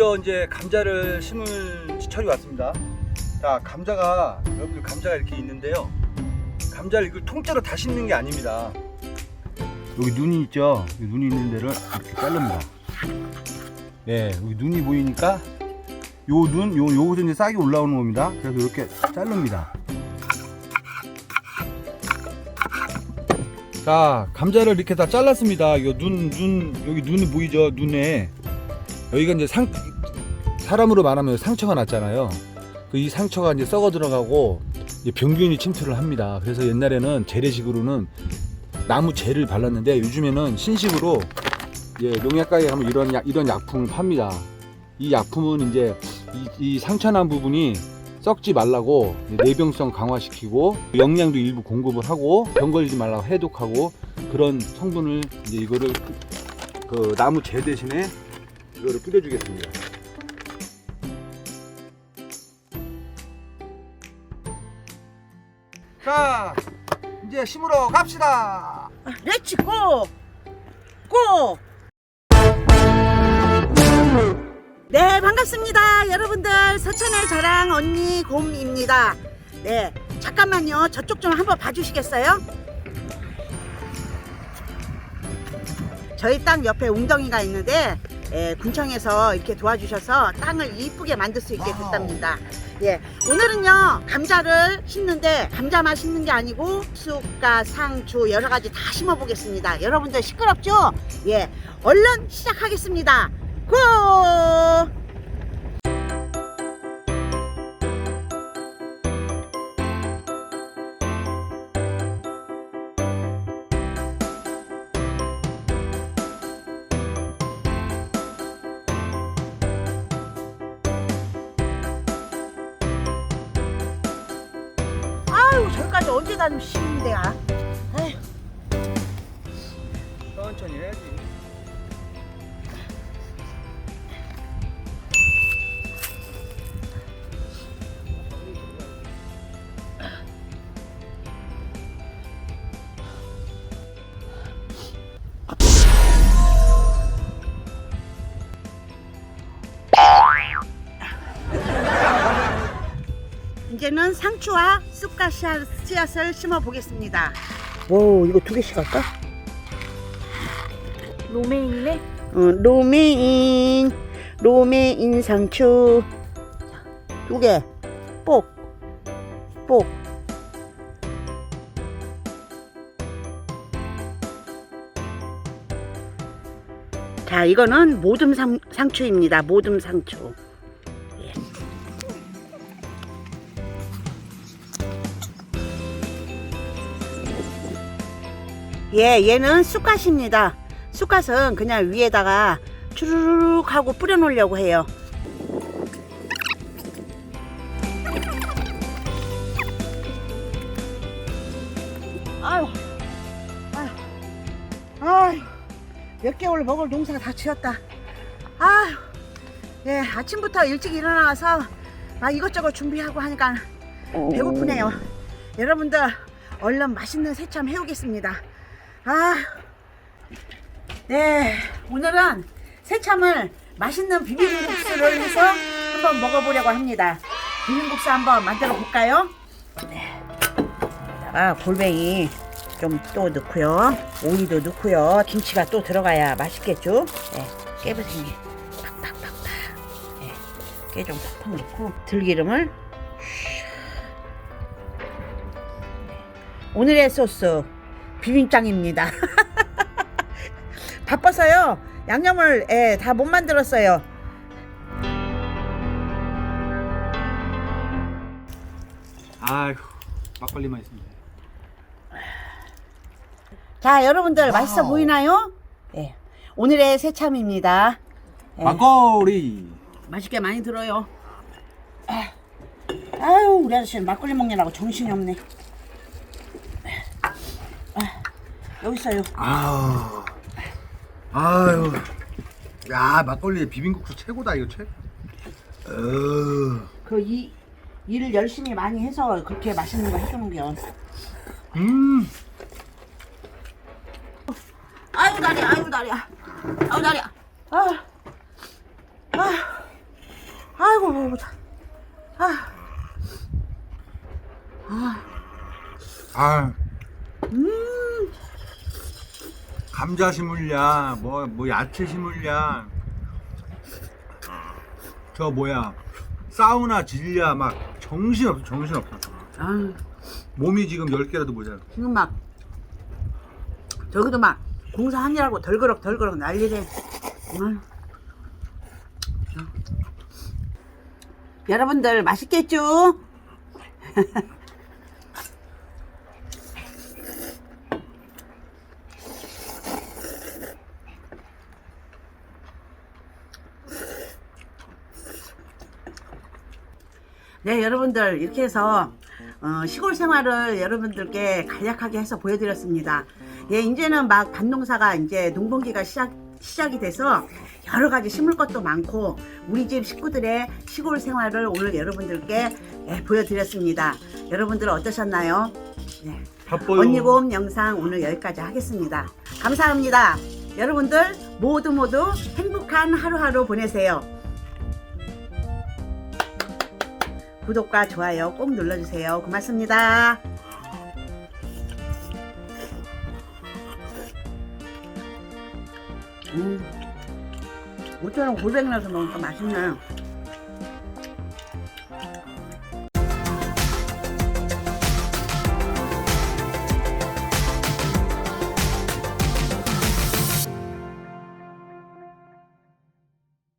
드디어 이제 감자를 심을 시철이 왔습니다. 자, 감자가 여러분들 감자가 이렇게 있는데요. 감자를 이걸 통째로 다 심는 게 아닙니다. 여기 눈이 있죠? 여기 눈이 있는 데를 이렇게 자릅니다. 네, 여기 눈이 보이니까 요 눈, 요 요것은 이제 싹이 올라오는 겁니다. 그래서 이렇게 자릅니다. 자, 감자를 이렇게 다 잘랐습니다. 이거 눈, 눈, 여기 눈이 보이죠? 눈에. 여기가 이제 상, 사람으로 말하면 상처가 났잖아요. 그이 상처가 이제 썩어 들어가고 이제 병균이 침투를 합니다. 그래서 옛날에는 재래식으로는 나무 재를 발랐는데 요즘에는 신식으로 예, 농약가에 가면 이런 약, 이런 약품을 팝니다. 이 약품은 이제 이, 이 상처난 부분이 썩지 말라고 내병성 강화시키고 영양도 일부 공급을 하고 병 걸리지 말라고 해독하고 그런 성분을 이제 이거를 그 나무 재 대신에 이거를 뿌려주겠습니다. 자, 이제 심으러 갑시다. 렛츠 고! 고! 네, 반갑습니다. 여러분들, 서천의 자랑 언니 곰입니다. 네, 잠깐만요. 저쪽 좀 한번 봐주시겠어요? 저희 땅 옆에 웅덩이가 있는데, 예, 군청에서 이렇게 도와주셔서 땅을 이쁘게 만들 수 있게 됐답니다. 예, 오늘은요, 감자를 심는데, 감자만 심는 게 아니고, 쑥과 상추, 여러 가지 다 심어 보겠습니다. 여러분들 시끄럽죠? 예, 얼른 시작하겠습니다. 고! 언제 다니면 쉬운데야. 아휴. 천천히 해야지. 이제는 상추와 쑥과 씨앗, 씨앗을 심어 보겠습니다. 오, 이거 두 개씩 할까? 로메인이네? 어, 로메인, 로메인 상추. 두 개. 뽁, 뽁. 자, 이거는 모듬 상, 상추입니다. 모듬 상추. 예, 얘는 쑥갓입니다. 쑥갓은 그냥 위에다가 주르륵 하고 뿌려 놓으려고 해요. 아유, 아유, 아유, 몇 개월 먹을 농사가 다 지었다. 아유, 예, 아침부터 일찍 일어나서 막 이것저것 준비하고 하니까 배고프네요. 여러분들 얼른 맛있는 새참 해오겠습니다. 아, 네, 오늘은 새참을 맛있는 비빔국수를 해서 한번 먹어보려고 합니다. 비빔국수 한번 만들어 볼까요? 네, 여기다가 골뱅이 좀 또 넣고요, 오이도 넣고요, 김치가 또 들어가야 맛있겠죠? 네, 깨부생이 팍팍팍팍, 네, 깨좀 팍팍 넣고 들기름을 오늘의 소스 비빔장입니다. 바빠서요. 양념을 예, 다 못 만들었어요. 아휴, 막걸리만 있습니다. 자, 여러분들 맛있어 보이나요? 예. 오늘의 새참입니다. 예. 막걸리. 맛있게 많이 들어요. 아, 아유, 우리 아저씨는 막걸리 먹느라고 정신이 없네. 아, 여기 있어요. 아유, 야 막걸리 비빔국수 최고다 이거 최. 어, 그 이, 일을 열심히 많이 해서 그렇게 맛있는 거 해주는 겨. 음, 아이고 다리야 아이고 다리야. 아이고 다리야. 아, 아. 아이고 배고프다. 아, 아, 아 음, 감자 심으랴 뭐 뭐 야채 심으랴 저 뭐야 사우나 질랴 막 정신없어 정신없어 아, 몸이 지금 10개라도 모자라 지금 막 저기도 막 공사하느라고 덜그럭 덜그럭 난리래. 음. 여러분들 맛있겠죠? 네, 여러분들 이렇게 해서 어, 시골 생활을 여러분들께 간략하게 해서 보여드렸습니다. 예, 이제는 막 밭농사가 이제 농번기가 시작 시작이 돼서 여러 가지 심을 것도 많고 우리 집 식구들의 시골 생활을 오늘 여러분들께 예, 보여드렸습니다. 여러분들 어떠셨나요? 네. 바빠요 언니곰 영상 오늘 여기까지 하겠습니다. 감사합니다. 여러분들 모두 모두 행복한 하루하루 보내세요. 구독과 좋아요 꼭 눌러주세요. 고맙습니다. 음, 모처럼 골뱅이 넣어서 먹으니까 맛있네.